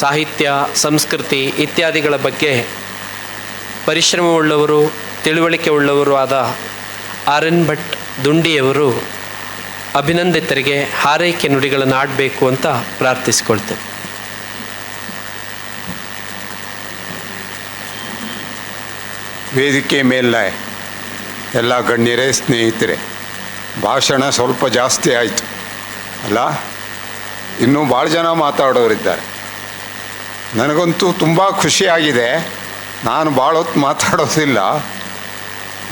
ಸಾಹಿತ್ಯ, ಸಂಸ್ಕೃತಿ ಇತ್ಯಾದಿಗಳ ಬಗ್ಗೆ ಪರಿಶ್ರಮವುಳ್ಳವರು ತಿಳುವಳಿಕೆ ಉಳ್ಳವರು ಆದ ಆರ್ ಎನ್ ಭಟ್ ದುಂಡಿಯವರು ಅಭಿನಂದಿತರಿಗೆ ಹಾರೈಕೆ ನುಡಿಗಳನ್ನು ಆಡಬೇಕು ಅಂತ ಪ್ರಾರ್ಥಿಸಿಕೊಳ್ತೇವೆ ವೇದಿಕೆ ಮೇಲೆ ಎಲ್ಲ ಗಣ್ಯರೇ, ಸ್ನೇಹಿತರೆ, ಭಾಷಣ ಸ್ವಲ್ಪ ಜಾಸ್ತಿ ಆಯಿತು, ಅಲ್ಲ? ಇನ್ನೂ ಭಾಳ ಜನ ಮಾತಾಡೋರಿದ್ದಾರೆ. ನನಗಂತೂ ತುಂಬ ಖುಷಿಯಾಗಿದೆ. ನಾನು ಭಾಳ ಹೊತ್ತು ಮಾತಾಡೋದಿಲ್ಲ.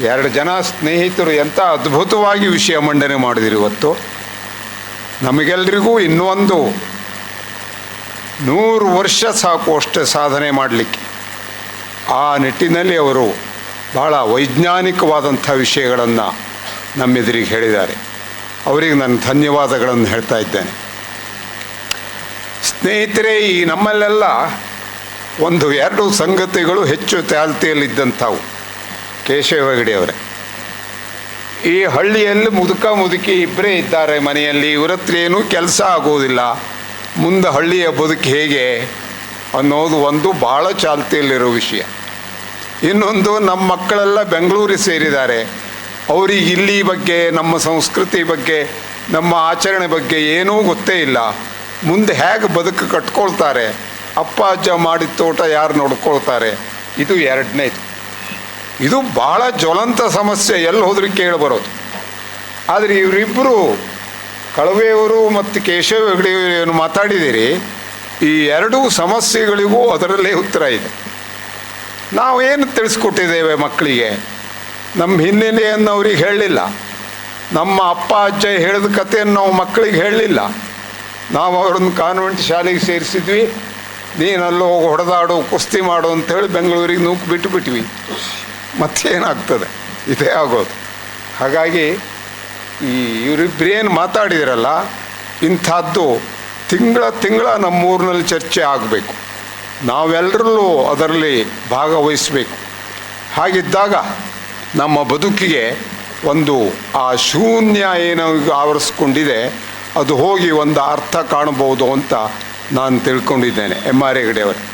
ಎರಡು ಜನ ಸ್ನೇಹಿತರು ಎಂಥ ಅದ್ಭುತವಾಗಿ ವಿಷಯ ಮಂಡನೆ ಮಾಡಿದಿರಿ ಇವತ್ತು. ನಮಗೆಲ್ರಿಗೂ ಇನ್ನೊಂದು ನೂರು ವರ್ಷ ಸಾಕು ಅಷ್ಟೇ ಸಾಧನೆ ಮಾಡಲಿಕ್ಕೆ. ಆ ನಿಟ್ಟಿನಲ್ಲಿ ಅವರು ಭಾಳ ವೈಜ್ಞಾನಿಕವಾದಂಥ ವಿಷಯಗಳನ್ನು ನಮ್ಮೆದುರಿಗೆ ಹೇಳಿದ್ದಾರೆ. ಅವರಿಗೆ ನಾನು ಧನ್ಯವಾದಗಳನ್ನು ಹೇಳ್ತಾ ಇದ್ದೇನೆ. ಸ್ನೇಹಿತರೆ, ಈ ನಮ್ಮಲ್ಲೆಲ್ಲ ಒಂದು ಎರಡು ಸಂಗತಿಗಳು ಹೆಚ್ಚು ಚಾಲ್ತಿಯಲ್ಲಿದ್ದಂಥವು ಕೇಶವ ಹೆಗಡೆಯವರೇ ಈ ಹಳ್ಳಿಯಲ್ಲಿ ಮುದುಕ ಮುದುಕಿ ಇಬ್ಬರೇ ಇದ್ದಾರೆ ಮನೆಯಲ್ಲಿ. ಇವರತ್ರ ಏನೂ ಕೆಲಸ ಆಗೋದಿಲ್ಲ. ಮುಂದೆ ಹಳ್ಳಿಯ ಬದುಕು ಹೇಗೆ ಅನ್ನೋದು ಒಂದು ಭಾಳ ಚಾಲ್ತಿಯಲ್ಲಿರೋ ವಿಷಯ. ಇನ್ನೊಂದು, ನಮ್ಮ ಮಕ್ಕಳೆಲ್ಲ ಬೆಂಗಳೂರಿಗೆ ಸೇರಿದ್ದಾರೆ. ಅವ್ರಿಗೆ ಇಲ್ಲಿ ಬಗ್ಗೆ, ನಮ್ಮ ಸಂಸ್ಕೃತಿ ಬಗ್ಗೆ, ನಮ್ಮ ಆಚರಣೆ ಬಗ್ಗೆ ಏನೂ ಗೊತ್ತೇ ಇಲ್ಲ. ಮುಂದೆ ಹೇಗೆ ಬದುಕು ಕಟ್ಕೊಳ್ತಾರೆ ಅಪ್ಪ ಅಜ್ಜ ಮಾಡಿದ ತೋಟ ಯಾರು ನೋಡ್ಕೊಳ್ತಾರೆ? ಇದು ಎರಡನೇದು. ಇದು ಭಾಳ ಜ್ವಲಂತ ಸಮಸ್ಯೆ, ಎಲ್ಲಿ ಹೋದ್ರೂ ಕೇಳಿ ಬರೋದು. ಆದರೆ ಇವರಿಬ್ಬರು ಕಳವೆಯವರು ಮತ್ತು ಕೇಶವ ಹೆಗಡೆ ಏನು ಮಾತಾಡಿದ್ದೀರಿ, ಈ ಎರಡೂ ಸಮಸ್ಯೆಗಳಿಗೂ ಅದರಲ್ಲೇ ಉತ್ತರ ಇದೆ. ನಾವು ಏನು ತಿಳಿಸ್ಕೊಟ್ಟಿದ್ದೇವೆ ಮಕ್ಕಳಿಗೆ? ನಮ್ಮ ಹಿನ್ನೆಲೆಯನ್ನು ಅವ್ರಿಗೆ ಹೇಳಲಿಲ್ಲ. ನಮ್ಮ ಅಪ್ಪ ಅಜ್ಜ ಹೇಳಿದ ಕಥೆಯನ್ನು ನಾವು ಮಕ್ಕಳಿಗೆ ಹೇಳಲಿಲ್ಲ. ನಾವು ಅವ್ರನ್ನ ಕಾನ್ವೆಂಟ್ ಶಾಲೆಗೆ ಸೇರಿಸಿದ್ವಿ. ನೀನಲ್ಲೋ ಹೋಗಿ ಹೊಡೆದಾಡು ಕುಸ್ತಿ ಮಾಡು ಅಂತೇಳಿ ಬೆಂಗಳೂರಿಗೆ ನೂಕು ಬಿಟ್ಟು ಬಿಟ್ವಿ. ಮತ್ತೇನಾಗ್ತದೆ? ಇದೇ ಆಗೋದು. ಹಾಗಾಗಿ ಈ ಇವರಿಬ್ಬರೇನು ಮಾತಾಡಿದಿರಲ್ಲ, ಇಂಥದ್ದು ತಿಂಗಳ ತಿಂಗಳ ನಮ್ಮೂರಿನಲ್ಲಿ ಚರ್ಚೆ ಆಗಬೇಕು. ನಾವೆಲ್ಲರಲ್ಲೂ ಅದರಲ್ಲಿ ಭಾಗವಹಿಸಬೇಕು. ಹಾಗಿದ್ದಾಗ ನಮ್ಮ ಬದುಕಿಗೆ ಒಂದು ಆ ಶೂನ್ಯ ಏನೋ ಆವರಿಸ್ಕೊಂಡಿದೆ. ಅದು ಹೋಗಿ ಒಂದು ಅರ್ಥ ಕಾಣಬಹುದು ಅಂತ ನಾನು ತಿಳ್ಕೊಂಡಿದ್ದೇನೆ ಎಂ ಆರ್ ಹೆಗಡೆಯವರು.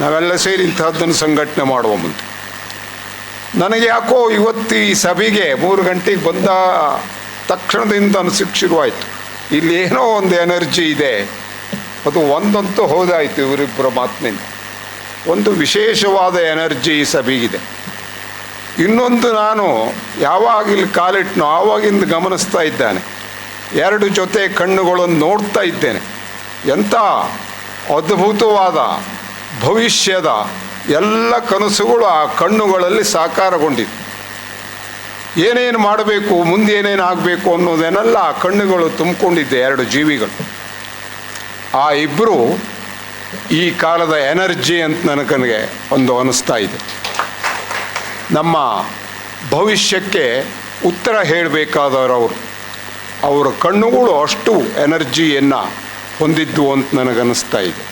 ನಾವೆಲ್ಲ ಸೇರಿ ಇಂಥದ್ದನ್ನು ಸಂಘಟನೆ ಮಾಡುವ ಮುಂದೆ. ನನಗೆ ಯಾಕೋ ಇವತ್ತು ಈ ಸಭೆಗೆ ಮೂರು ಗಂಟೆಗೆ ಬಂದ ತಕ್ಷಣದಿಂದ ಅನಿಸಿಕೆ ಶುರುವಾಯಿತು. ಇಲ್ಲಿ ಏನೋ ಒಂದು ಎನರ್ಜಿ ಇದೆ. ಅದು ಒಂದಂತೂ ಹೋದಾಯಿತು ಇವರಿಬ್ಬರ ಮಾತಿನಿಂದ. ಒಂದು ವಿಶೇಷವಾದ ಎನರ್ಜಿ ಈ ಸಭೆಗಿದೆ. ಇನ್ನೊಂದು ನಾನು ಯಾವಾಗ ಇಲ್ಲಿ ಕಾಲಿಟ್ನೋ ಆವಾಗಿಂದ ಗಮನಿಸ್ತಾ ಇದ್ದಾನೆ. ಎರಡು ಜೊತೆ ಕಣ್ಣುಗಳನ್ನು ನೋಡ್ತಾ ಇದ್ದೇನೆ. ಎಂಥ ಅದ್ಭುತವಾದ ಭವಿಷ್ಯದ ಎಲ್ಲ ಕನಸುಗಳು ಆ ಕಣ್ಣುಗಳಲ್ಲಿ ಸಾಕಾರಗೊಂಡಿತ್ತು ಏನೇನು ಮಾಡಬೇಕು, ಮುಂದೆ ಏನೇನು ಆಗಬೇಕು ಅನ್ನೋದೇನೆಲ್ಲ ಆ ಕಣ್ಣುಗಳು ತುಂಬಿಕೊಂಡಿದ್ದೆ ಎರಡು ಜೀವಿಗಳು. ಆ ಇಬ್ಬರು ಈ ಕಾಲದ ಎನರ್ಜಿ ಅಂತ ನನಗೆ ಒಂದು ಅನಿಸ್ತಾ ಇದೆ. ನಮ್ಮ ಭವಿಷ್ಯಕ್ಕೆ ಉತ್ತರ ಹೇಳಬೇಕಾದವರು ಅವರು. ಅವರ ಕಣ್ಣುಗಳು ಅಷ್ಟು ಎನರ್ಜಿಯನ್ನು ಹೊಂದಿದ್ದು ಅಂತ ನನಗನ್ನಿಸ್ತಾ ಇದೆ.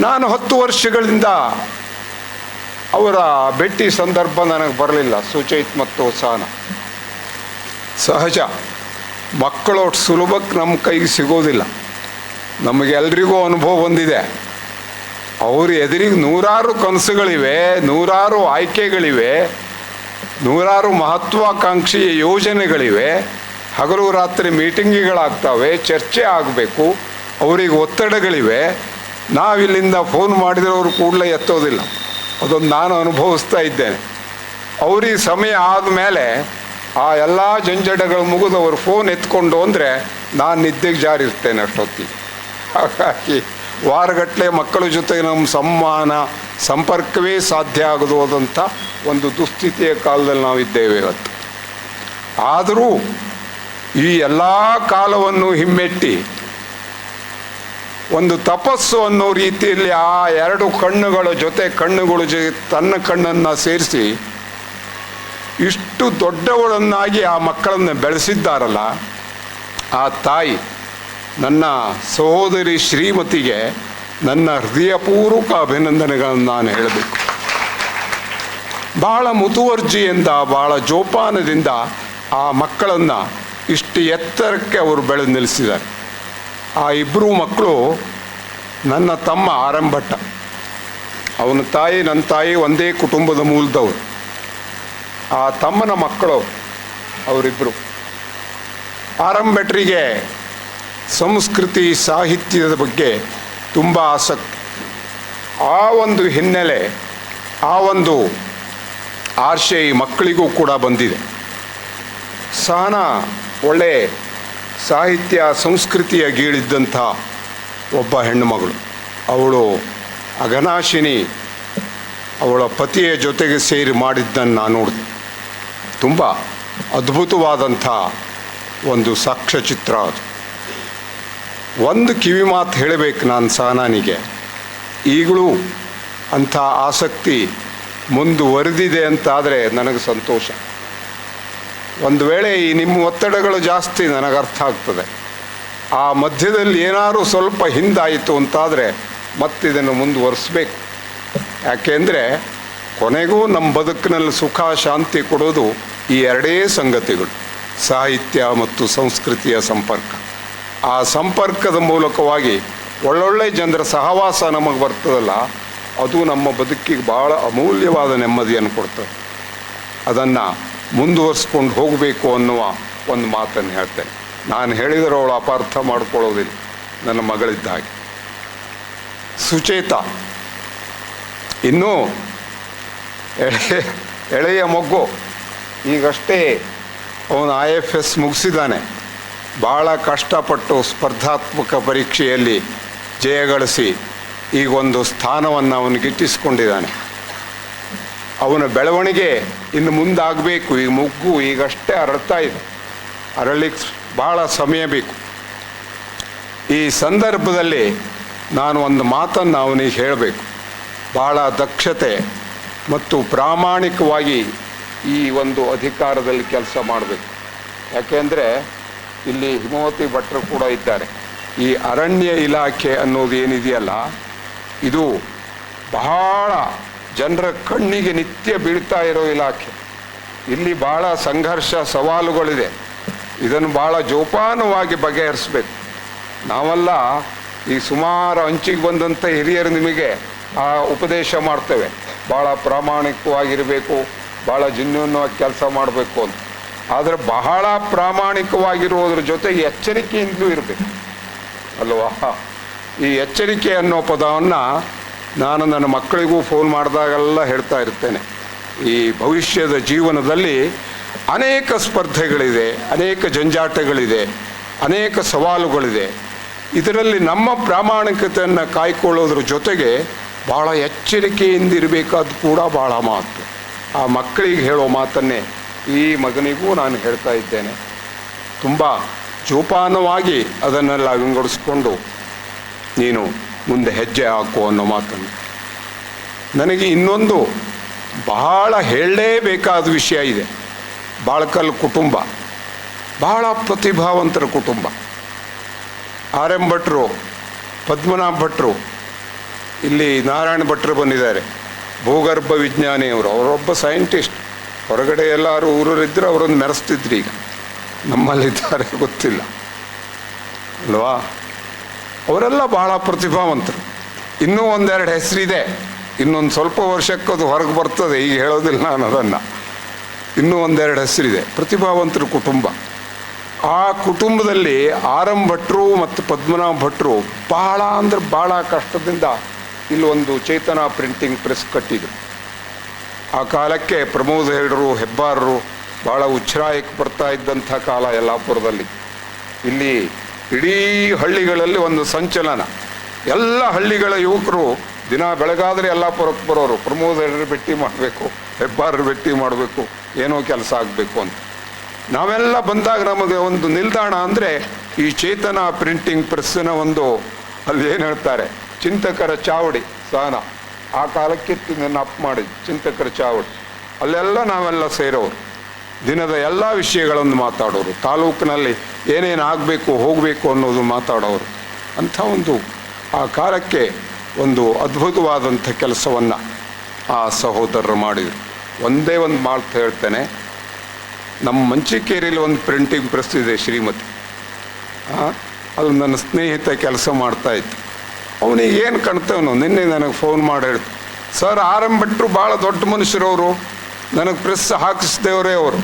ನಾನು ಹತ್ತು ವರ್ಷಗಳಿಂದ ಅವರ ಭೇಟಿ ಸಂದರ್ಭ ನನಗೆ ಬರಲಿಲ್ಲ, ಸುಚೈತ್ ಮತ್ತು ಸಹನ ಸಹಜ, ಮಕ್ಕಳು ಅಷ್ಟು ಸುಲಭಕ್ಕೆ ನಮ್ಮ ಕೈಗೆ ಸಿಗೋದಿಲ್ಲ. ನಮಗೆಲ್ರಿಗೂ ಅನುಭವ ಬಂದಿದೆ. ಅವ್ರ ಎದುರಿಗೆ ನೂರಾರು ಕನಸುಗಳಿವೆ, ನೂರಾರು ಆಯ್ಕೆಗಳಿವೆ. ನೂರಾರು ಮಹತ್ವಾಕಾಂಕ್ಷೆಯ ಯೋಜನೆಗಳಿವೆ. ಹಗಲು ರಾತ್ರಿ ಮೀಟಿಂಗ್ಗಳಾಗ್ತವೆ, ಚರ್ಚೆ ಆಗಬೇಕು, ಅವರಿಗೆ ಒತ್ತಡಗಳಿವೆ. ನಾವಿಲ್ಲಿಂದ ಫೋನ್ ಮಾಡಿದರೆ ಅವರು ಕೂಡಲೇ ಎತ್ತೋದಿಲ್ಲ. ಅದೊಂದು ನಾನು ಅನುಭವಿಸ್ತಾ ಇದ್ದೇನೆ. ಅವ್ರಿಗೆ ಸಮಯ ಆದಮೇಲೆ ಆ ಎಲ್ಲ ಜಂಜಡಗಳು ಮುಗಿದು ಅವರು ಫೋನ್ ಎತ್ಕೊಂಡು ಅಂದರೆ ನಾನು ನಿದ್ದೆಗೆ ಜಾರಿರ್ತೇನೆ ಅಷ್ಟೊತ್ತಿಗೆ. ಹಾಗಾಗಿ ವಾರಗಟ್ಟಲೆ ಮಕ್ಕಳ ಜೊತೆ ನಮ್ಮ ಸಂವಹನ ಸಂಪರ್ಕವೇ ಸಾಧ್ಯ ಆಗದೋದಂಥ ಒಂದು ದುಸ್ಥಿತಿಯ ಕಾಲದಲ್ಲಿ ನಾವಿದ್ದೇವೆ ಇವತ್ತು. ಆದರೂ ಈ ಎಲ್ಲ ಕಾಲವನ್ನು ಹಿಮ್ಮೆಟ್ಟಿ ಒಂದು ತಪಸ್ಸು ಅನ್ನೋ ರೀತಿಯಲ್ಲಿ ಆ ಎರಡು ಕಣ್ಣುಗಳ ಜೊತೆ ಕಣ್ಣುಗಳ ಜೊತೆ ತನ್ನ ಕಣ್ಣನ್ನು ಸೇರಿಸಿ ಇಷ್ಟು ದೊಡ್ಡವಳನ್ನಾಗಿ ಆ ಮಕ್ಕಳನ್ನು ಬೆಳೆಸಿದ್ದಾರಲ್ಲ, ಆ ತಾಯಿ ನನ್ನ ಸಹೋದರಿ ಶ್ರೀಮತಿಗೆ ನನ್ನ ಹೃದಯಪೂರ್ವಕ ಅಭಿನಂದನೆಗಳನ್ನು ನಾನು ಹೇಳಬೇಕು. ಬಹಳ ಮುತುವರ್ಜಿಯಿಂದ ಬಹಳ ಜೋಪಾನದಿಂದ ಆ ಮಕ್ಕಳನ್ನು ಇಷ್ಟು ಎತ್ತರಕ್ಕೆ ಅವರು ಬೆಳೆದು ನಿಲ್ಲಿಸಿದ್ದಾರೆ. ಆ ಇಬ್ಬರು ಮಕ್ಕಳು ನನ್ನ ತಮ್ಮ ಆರಂಭಟ್ಟ. ಅವನ ತಾಯಿ ನನ್ನ ತಾಯಿ ಒಂದೇ ಕುಟುಂಬದ ಮೂಲದವರು. ಆ ತಮ್ಮನ ಮಕ್ಕಳು ಅವರಿಬ್ಬರು ಆರಂಭಟ್ರಿಗೆ ಸಂಸ್ಕೃತಿ ಸಾಹಿತ್ಯದ ಬಗ್ಗೆ ತುಂಬ ಆಸಕ್ತಿ. ಆ ಒಂದು ಹಿನ್ನೆಲೆ, ಆ ಒಂದು ಆಶೆ ಈ ಮಕ್ಕಳಿಗೂ ಕೂಡ ಬಂದಿದೆ. ಸಹನ ಒಳ್ಳೆ ಸಾಹಿತ್ಯ, ಸಂಸ್ಕೃತಿಯ ಗೀಳಿದ್ದಂಥ ಒಬ್ಬ ಹೆಣ್ಣುಮಗಳು. ಅವಳು ಅಘನಾಶಿನಿ, ಅವಳ ಪತಿಯ ಜೊತೆಗೆ ಸೇರಿ ಮಾಡಿದ್ದನ್ನು ನಾನು ನೋಡಿದೆ. ತುಂಬ ಅದ್ಭುತವಾದಂಥ ಒಂದು ಸಾಕ್ಷ್ಯಚಿತ್ರ ಅದು. ಒಂದು ಕಿವಿ ಮಾತು ಹೇಳಬೇಕು ನಾನು ಸಹನಾನಿಗೆ ಈಗಲೂ ಅಂಥ ಆಸಕ್ತಿ ಮುಂದುವರೆದಿದೆ ಅಂತಾದರೆ ನನಗೆ ಸಂತೋಷ. ಒಂದು ವೇಳೆ ಈ ನಿಮ್ಮ ಒತ್ತಡಗಳು ಜಾಸ್ತಿ ನನಗೆ ಅರ್ಥ ಆಗ್ತದೆ. ಆ ಮಧ್ಯದಲ್ಲಿ ಏನಾದರೂ ಸ್ವಲ್ಪ ಹಿಂದಾಯಿತು ಅಂತಾದರೆ ಮತ್ತಿದನ್ನು ಮುಂದುವರಿಸ್ಬೇಕು. ಯಾಕೆಂದರೆ ಕೊನೆಗೂ ನಮ್ಮ ಬದುಕಿನಲ್ಲಿ ಸುಖ, ಶಾಂತಿ ಕೊಡೋದು ಈ ಎರಡೇ ಸಂಗತಿಗಳು, ಸಾಹಿತ್ಯ ಮತ್ತು ಸಂಸ್ಕೃತಿಯ ಸಂಪರ್ಕ. ಆ ಸಂಪರ್ಕದ ಮೂಲಕವಾಗಿ ಒಳ್ಳೊಳ್ಳೆ ಜನರ ಸಹವಾಸ ನಮಗೆ ಬರ್ತದಲ್ಲ ಅದು ನಮ್ಮ ಬದುಕಿಗೆ ಭಾಳ ಅಮೂಲ್ಯವಾದ ನೆಮ್ಮದಿಯನ್ನು ಕೊಡ್ತದೆ. ಅದನ್ನು ಮುಂದುವರಿಸ್ಕೊಂಡು ಹೋಗಬೇಕು ಅನ್ನುವ ಒಂದು ಮಾತನ್ನು ಹೇಳ್ತೇನೆ. ನಾನು ಹೇಳಿದರೆ ಅವಳು ಅಪಾರ್ಥ ಮಾಡ್ಕೊಳ್ಳೋದಿಲ್ಲ, ನನ್ನ ಮಗಳಿದ್ದ ಹಾಗೆ ಸುಚೇತ, ಇನ್ನೂ ಎಳೆ, ಎಳೆಯ ಮಗು ಈಗಷ್ಟೇ ಅವನು ಐ ಎಫ್ ಎಸ್ ಮುಗಿಸಿದ್ದಾನೆ. ಭಾಳ ಕಷ್ಟಪಟ್ಟು ಸ್ಪರ್ಧಾತ್ಮಕ ಪರೀಕ್ಷೆಯಲ್ಲಿ ಜಯಗಳಿಸಿ ಈಗ ಒಂದು ಸ್ಥಾನವನ್ನು ಅವನು ಗಿಟ್ಟಿಸಿಕೊಂಡಿದ್ದಾನೆ. ಅವನ ಬೆಳವಣಿಗೆ ಇನ್ನು ಮುಂದಾಗಬೇಕು. ಈ ಮುಗ್ಗು ಈಗಷ್ಟೇ ಅರಳ್ತಾ ಇದೆ. ಅರಳಿಕ್ ಭಾಳ ಸಮಯ ಬೇಕು. ಈ ಸಂದರ್ಭದಲ್ಲಿ ನಾನು ಒಂದು ಮಾತನ್ನು ಅವನಿಗೆ ಹೇಳಬೇಕು. ಭಾಳ ದಕ್ಷತೆ ಮತ್ತು ಪ್ರಾಮಾಣಿಕವಾಗಿ ಈ ಒಂದು ಅಧಿಕಾರದಲ್ಲಿ ಕೆಲಸ ಮಾಡಬೇಕು. ಯಾಕೆಂದರೆ ಇಲ್ಲಿ ಹಿಮವತಿ ಭಟ್ರು ಕೂಡ ಇದ್ದಾರೆ. ಈ ಅರಣ್ಯ ಇಲಾಖೆ ಅನ್ನೋದು ಏನಿದೆಯಲ್ಲ ಇದು ಬಹಳ ಜನರ ಕಣ್ಣಿಗೆ ನಿತ್ಯ ಬೀಳ್ತಾ ಇರೋ ಇಲಾಖೆ. ಇಲ್ಲಿ ಬಹಳ ಸಂಘರ್ಷ ಸವಾಲುಗಳಿದೆ. ಇದನ್ನು ಬಹಳ ಜೋಪಾನವಾಗಿ ಬಗೆಹರಿಸ್ಬೇಕು. ನಾವೆಲ್ಲ ಈ ಸುಮಾರು ಅಂಚಿಗೆ ಬಂದಂಥ ಹಿರಿಯರು ನಿಮಗೆ ಆ ಉಪದೇಶ ಮಾಡ್ತೇವೆ. ಭಾಳ ಪ್ರಾಮಾಣಿಕವಾಗಿರಬೇಕು ಭಾಳ ಜಿನ್ಯೂನವಾಗಿ ಕೆಲಸ ಮಾಡಬೇಕು ಅಂತ. ಆದರೆ ಬಹಳ ಪ್ರಾಮಾಣಿಕವಾಗಿರುವುದ್ರ ಜೊತೆಗೆ ಎಚ್ಚರಿಕೆಯಿಂದಲೂ ಇರಬೇಕು. ಅಲ್ವಾ? ಈ ಎಚ್ಚರಿಕೆ ಅನ್ನೋ ಪದವನ್ನು ನಾನು ನನ್ನ ಮಕ್ಕಳಿಗೂ ಫೋನ್ ಮಾಡಿದಾಗೆಲ್ಲ ಹೇಳ್ತಾ ಇರ್ತೇನೆ. ಈ ಭವಿಷ್ಯದ ಜೀವನದಲ್ಲಿ ಅನೇಕ ಸ್ಪರ್ಧೆಗಳಿದೆ, ಅನೇಕ ಜಂಜಾಟಗಳಿದೆ, ಅನೇಕ ಸವಾಲುಗಳಿದೆ. ಇದರಲ್ಲಿ ನಮ್ಮ ಪ್ರಾಮಾಣಿಕತೆಯನ್ನು ಕಾಯ್ಕೊಳ್ಳೋದ್ರ ಜೊತೆಗೆ ಭಾಳ ಎಚ್ಚರಿಕೆಯಿಂದ ಇರಬೇಕಾದ್ದು ಕೂಡ ಭಾಳ ಮಾತು ಆ ಮಕ್ಕಳಿಗೆ ಹೇಳೋ ಮಾತನ್ನೇ ಈ ಮಗನಿಗೂ ನಾನು ಹೇಳ್ತಾ ಇದ್ದೇನೆ. ತುಂಬ ಜೋಪಾನವಾಗಿ ಅದನ್ನೆಲ್ಲ ವಿಂಗಡಿಸ್ಕೊಂಡು ನೀನು ಮುಂದೆ ಹೆಜ್ಜೆ ಹಾಕು ಅನ್ನೋ ಮಾತನ್ನು. ನನಗೆ ಇನ್ನೊಂದು ಬಹಳ ಹೇಳಲೇಬೇಕಾದ ವಿಷಯ ಇದೆ. ಬಾಳ್ಕಲ್ ಕುಟುಂಬ. ಬಹಳ ಪ್ರತಿಭಾವಂತರ ಕುಟುಂಬ. ಆರ್ ಎಂ ಭಟ್ರು, ಪದ್ಮನಾಭ ಭಟ್ರು, ಇಲ್ಲಿ ನಾರಾಯಣ ಭಟ್ರು ಬಂದಿದ್ದಾರೆ. ಭೂಗರ್ಭ ವಿಜ್ಞಾನಿಯವರು ಅವರೊಬ್ಬ ಸೈಂಟಿಸ್ಟ್. ಹೊರಗಡೆ ಎಲ್ಲರೂ ಊರಲ್ಲಿದ್ದರೆ ಅವರೊಂದು ಮೆರೆಸ್ತಿದ್ರು ಈಗ. ನಮ್ಮಲ್ಲಿದ್ದಾರೆ, ಗೊತ್ತಿಲ್ಲ. ಅಲ್ವಾ? ಅವರೆಲ್ಲ ಬಹಳ ಪ್ರತಿಭಾವಂತರು. ಇನ್ನೂ ಒಂದೆರಡು ಹೆಸರಿದೆ. ಇನ್ನೊಂದು ಸ್ವಲ್ಪ ವರ್ಷಕ್ಕೆ ಅದು ಹೊರಗೆ ಬರ್ತದೆ, ಈಗ ಹೇಳೋದಿಲ್ಲ ನಾನು ಅದನ್ನು. ಇನ್ನೂ ಒಂದೆರಡು ಹೆಸರಿದೆ. ಪ್ರತಿಭಾವಂತರ ಕುಟುಂಬ. ಆ ಕುಟುಂಬದಲ್ಲಿ ಆರಂ ಭಟ್ರು ಮತ್ತು ಪದ್ಮನಾಭ ಭಟ್ರು ಭಾಳ ಅಂದ್ರೆ ಭಾಳ ಕಷ್ಟದಿಂದ ಇಲ್ಲೊಂದು ಚೇತನ ಪ್ರಿಂಟಿಂಗ್ ಪ್ರೆಸ್ ಕಟ್ಟಿದ್ರು. ಆ ಕಾಲಕ್ಕೆ ಪ್ರಮೋದ್ ಹೆಗಡರು, ಹೆಬ್ಬಾರರು ಭಾಳ ಉಚ್ಛ್ರಾಯಕ್ಕೆ ಬರ್ತಾ ಇದ್ದಂಥ ಕಾಲ ಯಲ್ಲಾಪುರದಲ್ಲಿ. ಇಲ್ಲಿ ಇಡೀ ಹಳ್ಳಿಗಳಲ್ಲಿ ಒಂದು ಸಂಚಲನ. ಎಲ್ಲ ಹಳ್ಳಿಗಳ ಯುವಕರು ದಿನ ಬೆಳಗಾದರೆ ಯಲ್ಲಾಪುರಕ್ಕೆ ಬರೋರು, ಪ್ರಮೋದ್ ಹೆಗಡರು ಭೇಟಿ ಮಾಡಬೇಕು, ಹೆಬ್ಬಾರರು ಭೇಟಿ ಮಾಡಬೇಕು, ಏನೋ ಕೆಲಸ ಆಗಬೇಕು ಅಂತ. ನಾವೆಲ್ಲ ಬಂದಾಗ ನಮಗೆ ಒಂದು ನಿಲ್ದಾಣ ಅಂದರೆ ಈ ಚೇತನ ಪ್ರಿಂಟಿಂಗ್ ಪ್ರೆಸ್ಸಿನ ಒಂದು ಅಲ್ಲಿ ಏನು ಹೇಳ್ತಾರೆ, ಚಿಂತಕರ ಚಾವಡಿ ಸಹನ ಆ ಕಾಲಕ್ಕೆ ಅಪ್ ಮಾಡಿದ್ದು ಚಿಂತಕರ ಚಾವಡಿ. ಅಲ್ಲೆಲ್ಲ ನಾವೆಲ್ಲ ಸೇರೋರು. ದಿನದ ಎಲ್ಲ ವಿಷಯಗಳನ್ನು ಮಾತಾಡೋರು. ತಾಲೂಕಿನಲ್ಲಿ ಏನೇನು ಆಗಬೇಕು, ಹೋಗಬೇಕು ಅನ್ನೋದು ಮಾತಾಡೋರು. ಅಂಥ ಒಂದು, ಆ ಕಾಲಕ್ಕೆ ಒಂದು ಅದ್ಭುತವಾದಂಥ ಕೆಲಸವನ್ನು ಆ ಸಹೋದರರು ಮಾಡಿದರು. ಒಂದೇ ಒಂದು ಮಾತು ಹೇಳ್ತೇನೆ. ನಮ್ಮ ಮಂಚಿಕೇರಿಯಲ್ಲಿ ಒಂದು ಪ್ರಿಂಟಿಂಗ್ ಪ್ರೆಸ್ ಇದೆ ಶ್ರೀಮತಿ ಅಲ್ಲಿ ನನ್ನ ಸ್ನೇಹಿತ ಕೆಲಸ ಮಾಡ್ತಾ ಇತ್ತು ಅವನಿಗೆ ಏನು ಕಾಣ್ತವನು ನಿನ್ನೆ ನನಗೆ ಫೋನ್ ಮಾಡಿ ಹೇಳ್ತು ಸರ್ ಆರಂಭಟ್ರು ಭಾಳ ದೊಡ್ಡ ಮನುಷ್ಯರವರು. ನನಗೆ ಪ್ರೆಸ್ ಹಾಕಿಸ್ದೇವ್ರೆ ಅವರು.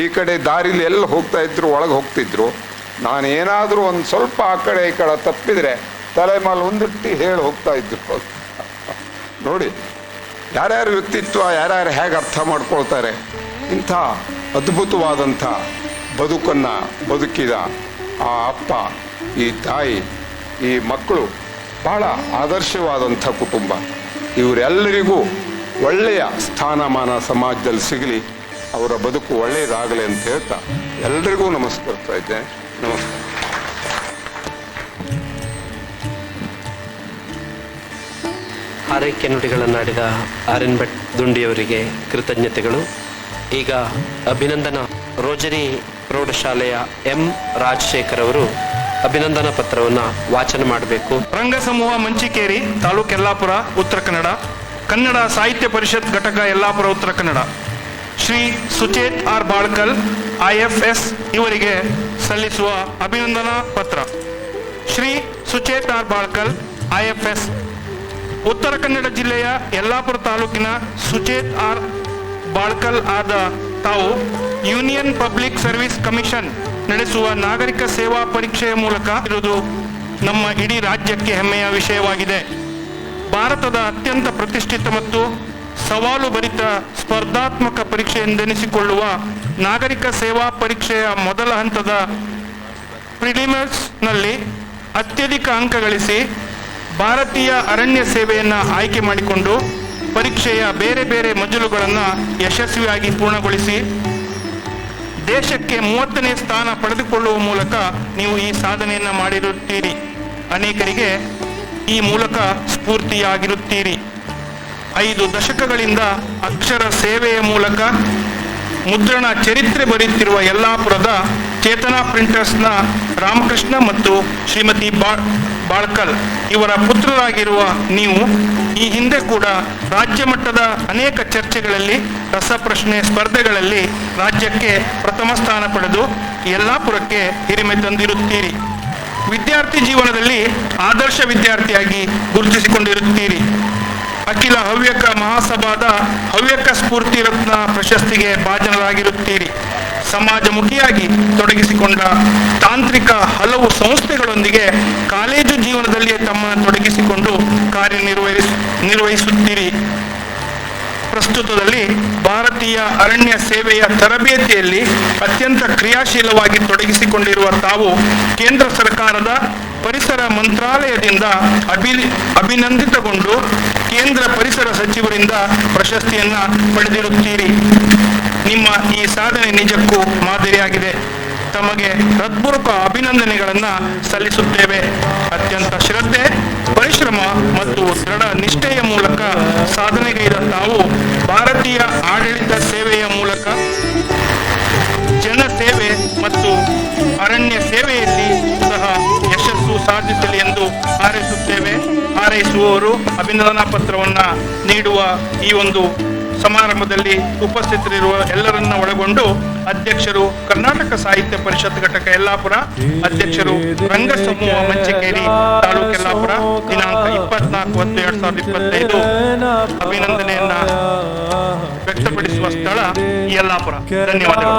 ಈ ಕಡೆ ದಾರಿಲಿ ಎಲ್ಲಿ ಹೋಗ್ತಾ ಇದ್ರು, ಒಳಗೆ ಹೋಗ್ತಿದ್ರು. ನಾನು ಏನಾದರೂ ಒಂದು ಸ್ವಲ್ಪ ಆ ಕಡೆ ಈ ಕಡೆ ತಪ್ಪಿದರೆ ತಲೆ ಮೇಲೆ ಒಂದಿಟ್ಟು ಹೇಳಿ ಹೋಗ್ತಾ ಇದ್ರು. ನೋಡಿ, ಯಾರ್ಯಾರ ವ್ಯಕ್ತಿತ್ವ, ಯಾರ್ಯಾರು ಹೇಗೆ ಅರ್ಥ ಮಾಡ್ಕೊಳ್ತಾರೆ? ಇಂಥ ಅದ್ಭುತವಾದಂಥ ಬದುಕನ್ನು ಬದುಕಿದ ಆ ಅಪ್ಪ, ಈ ತಾಯಿ, ಈ ಮಕ್ಕಳು ಬಹಳ ಆದರ್ಶವಾದಂಥ ಕುಟುಂಬ. ಇವರೆಲ್ಲರಿಗೂ ಒಳ್ಳೆಯ ಸ್ಥಾನಮಾನ ಸಮಾಜದಲ್ಲಿ ಸಿಗಲಿ ಅವರ ಬದುಕು ಒಳ್ಳೆಯದಾಗಲಿ ಅಂತ ಹೇಳ್ತಾ ಎಲ್ರಿಗೂ ನಮಸ್ಕರಿಸ್ತಾ ಇದ್ದೇನೆ ನಮಸ್ಕಾರ ಆರೈಕೆ ನುಡಿಗಳನ್ನಾಡಿದ ಆರ್ ಎನ್ ಭಟ್ ದುಂಡಿಯವರಿಗೆ ಕೃತಜ್ಞತೆಗಳು. ಈಗ ಅಭಿನಂದನಾ ರೋಜರಿ ಪ್ರೌಢಶಾಲೆಯ ಎಂ ರಾಜಶೇಖರ್ ಅವರು ಅಭಿನಂದನಾ ಪತ್ರವನ್ನು ವಾಚನ ಮಾಡಬೇಕು. ರಂಗ ಸಮೂಹ ಮಂಚಿಕೇರಿ ತಾಲೂಕು ಯಲ್ಲಾಪುರ ಉತ್ತರ ಕನ್ನಡ. ಕನ್ನಡ ಸಾಹಿತ್ಯ ಪರಿಷತ್ ಘಟಕ Yellapur Uttara Kannada. Shri Suchet R Balkal, I F S ಇವರಿಗೆ ಸಲ್ಲಿಸುವ ಅಭಿನಂದನಾ ಪತ್ರ. Shri Suchet R Balkal, I F S. Uttara Kannada ಜಿಲ್ಲೆಯ ಯಲ್ಲಾಪುರ ತಾಲೂಕಿನ ಸುಚೇತ್ ಆರ್ ಬಾಳ್ಕಲ್ ಆದ ತಾವು ಯೂನಿಯನ್ ಪಬ್ಲಿಕ್ ಸರ್ವಿಸ್ ಕಮಿಷನ್ ನಡೆಸುವ ನಾಗರಿಕ ಸೇವಾ ಪರೀಕ್ಷೆಯ ಮೂಲಕ ಇರುವುದು ನಮ್ಮ ಇಡೀ ರಾಜ್ಯಕ್ಕೆ ಹೆಮ್ಮೆಯ ವಿಷಯವಾಗಿದೆ. ಭಾರತದ ಅತ್ಯಂತ ಪ್ರತಿಷ್ಠಿತ ಮತ್ತು ಸವಾಲು ಭರಿತ ಸ್ಪರ್ಧಾತ್ಮಕ ಪರೀಕ್ಷೆ ಎಂದೆನಿಸಿಕೊಳ್ಳುವ ನಾಗರಿಕ ಸೇವಾ ಪರೀಕ್ಷೆಯ ಮೊದಲ ಹಂತದ ಪ್ರಿಲಿಮರ್ಸ್ನಲ್ಲಿ ಅತ್ಯಧಿಕ ಅಂಕ ಗಳಿಸಿ ಭಾರತೀಯ ಅರಣ್ಯ ಸೇವೆಯನ್ನು ಆಯ್ಕೆ ಮಾಡಿಕೊಂಡು ಪರೀಕ್ಷೆಯ ಬೇರೆ ಬೇರೆ ಮಜಲುಗಳನ್ನು ಯಶಸ್ವಿಯಾಗಿ ಪೂರ್ಣಗೊಳಿಸಿ ದೇಶಕ್ಕೆ ಮೂವತ್ತನೇ ಸ್ಥಾನ ಪಡೆದುಕೊಳ್ಳುವ ಮೂಲಕ ನೀವು ಈ ಸಾಧನೆಯನ್ನು ಮಾಡಿರುತ್ತೀರಿ. ಅನೇಕರಿಗೆ ಈ ಮೂಲಕ ಸ್ಫೂರ್ತಿಯಾಗಿರುತ್ತೀರಿ ಐದು ದಶಕಗಳಿಂದ ಅಕ್ಷರ ಸೇವೆಯ ಮೂಲಕ ಮುದ್ರಣ ಚರಿತ್ರೆ ಬರೆಯುತ್ತಿರುವ ಯಲ್ಲಾಪುರದ ಚೇತನಾ ಪ್ರಿಂಟರ್ಸ್ನ ರಾಮಕೃಷ್ಣ ಮತ್ತು ಶ್ರೀಮತಿ ಬಾ, ಬಾಳ್ಕಲ್ ಇವರ ಪುತ್ರರಾಗಿರುವ ನೀವು ಈ ಹಿಂದೆ ಕೂಡ ರಾಜ್ಯ ಮಟ್ಟದ ಅನೇಕ ಚರ್ಚೆಗಳಲ್ಲಿ, ರಸಪ್ರಶ್ನೆ ಸ್ಪರ್ಧೆಗಳಲ್ಲಿ ರಾಜ್ಯಕ್ಕೆ ಪ್ರಥಮ ಸ್ಥಾನ ಪಡೆದು ಯಲ್ಲಾಪುರಕ್ಕೆ ಹಿರಿಮೆ ತಂದಿರುತ್ತೀರಿ. ವಿದ್ಯಾರ್ಥಿ ಜೀವನದಲ್ಲಿ ಆದರ್ಶ ವಿದ್ಯಾರ್ಥಿಯಾಗಿ ಗುರುತಿಸಿಕೊಂಡಿರುತ್ತೀರಿ. ಅಖಿಲ ಹವ್ಯಕ ಮಹಾಸಭಾದ ಹವ್ಯಕ ಸ್ಫೂರ್ತಿ ರತ್ನ ಪ್ರಶಸ್ತಿಗೆ ಭಾಜನರಾಗಿರುತ್ತೀರಿ. ಸಮಾಜಮುಖಿಯಾಗಿ ತೊಡಗಿಸಿಕೊಂಡ ತಾಂತ್ರಿಕ ಹಲವು ಸಂಸ್ಥೆಗಳೊಂದಿಗೆ ಕಾಲೇಜು ಜೀವನದಲ್ಲಿ ತಮ್ಮನ್ನು ತೊಡಗಿಸಿಕೊಂಡು ಕಾರ್ಯನಿರ್ವಹಿಸ್, ನಿರ್ವಹಿಸುತ್ತೀರಿ. ಪ್ರಸ್ತುತದಲ್ಲಿ ಭಾರತೀಯ ಅರಣ್ಯ ಸೇವೆಯ ತರಬೇತಿಯಲ್ಲಿ ಅತ್ಯಂತ ಕ್ರಿಯಾಶೀಲವಾಗಿ ತೊಡಗಿಸಿಕೊಂಡಿರುವ ತಾವು ಕೇಂದ್ರ ಸರ್ಕಾರದ ಪರಿಸರ ಮಂತ್ರಾಲಯದಿಂದ ಅಭಿ, ಅಭಿನಂದಿತಗೊಂಡು ಕೇಂದ್ರ ಪರಿಸರ ಸಚಿವರಿಂದ ಪ್ರಶಸ್ತಿಯನ್ನ ಪಡೆದಿರುತ್ತೀರಿ. ನಿಮ್ಮ ಈ ಸಾಧನೆ ನಿಜಕ್ಕೂ ಮಾದರಿಯಾಗಿದೆ. ತಮಗೆ ಹೃತ್ಪೂರ್ವಕ ಅಭಿನಂದನೆಗಳನ್ನ ಸಲ್ಲಿಸುತ್ತೇವೆ. ಅತ್ಯಂತ ಶ್ರದ್ಧೆ, ಪರಿಶ್ರಮ ಮತ್ತು ದೃಢ ನಿಷ್ಠೆಯ ಮೂಲಕ ಸಾಧನೆಗೈದ ತಾವು ಭಾರತೀಯ ಆಡಳಿತ ಸೇವೆಯ ಮೂಲಕ ಜನ ಸೇವೆ ಮತ್ತು ಅರಣ್ಯ ಸೇವೆಯಲ್ಲಿ ಸಹ ಯಶಸ್ಸು ಸಾಧಿಸಲಿ ಎಂದು ಹಾರೈಸುತ್ತೇವೆ. ಹಾರೈಸುವವರು ಅಭಿನಂದನಾ ಪತ್ರವನ್ನ ನೀಡುವ ಈ ಒಂದು ಸಮಾರಂಭದಲ್ಲಿ ಉಪಸ್ಥಿತರಿರುವ ಎಲ್ಲರನ್ನ ಒಳಗೊಂಡು ಅಧ್ಯಕ್ಷರು ಕರ್ನಾಟಕ ಸಾಹಿತ್ಯ ಪರಿಷತ್ ಘಟಕ ಯಲ್ಲಾಪುರ, ಅಧ್ಯಕ್ಷರು ರಂಗ ಸಮೂಹ ಮಂಚಕೇರಿ ತಾಲೂಕು ಯಲ್ಲಾಪುರ, ದಿನಾಂಕ ಇಪ್ಪತ್ನಾಲ್ಕು ಹತ್ತು ಎರಡ್ ಸಾವಿರದ ಇಪ್ಪತ್ತೈದು. ಅಭಿನಂದನೆಯನ್ನ ವ್ಯಕ್ತಪಡಿಸುವ ಸ್ಥಳ ಯಲ್ಲಾಪುರ. ಧನ್ಯವಾದಗಳು.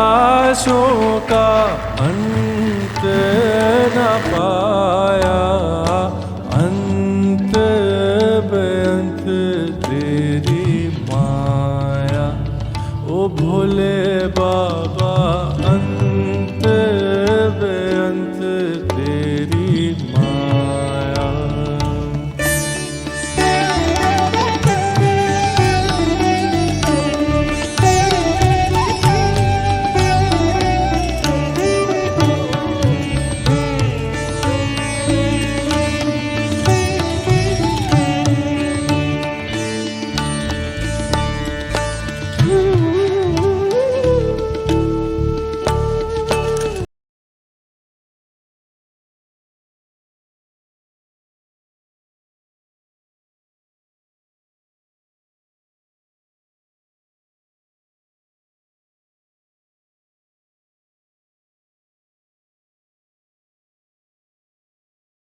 ভোলে বাবা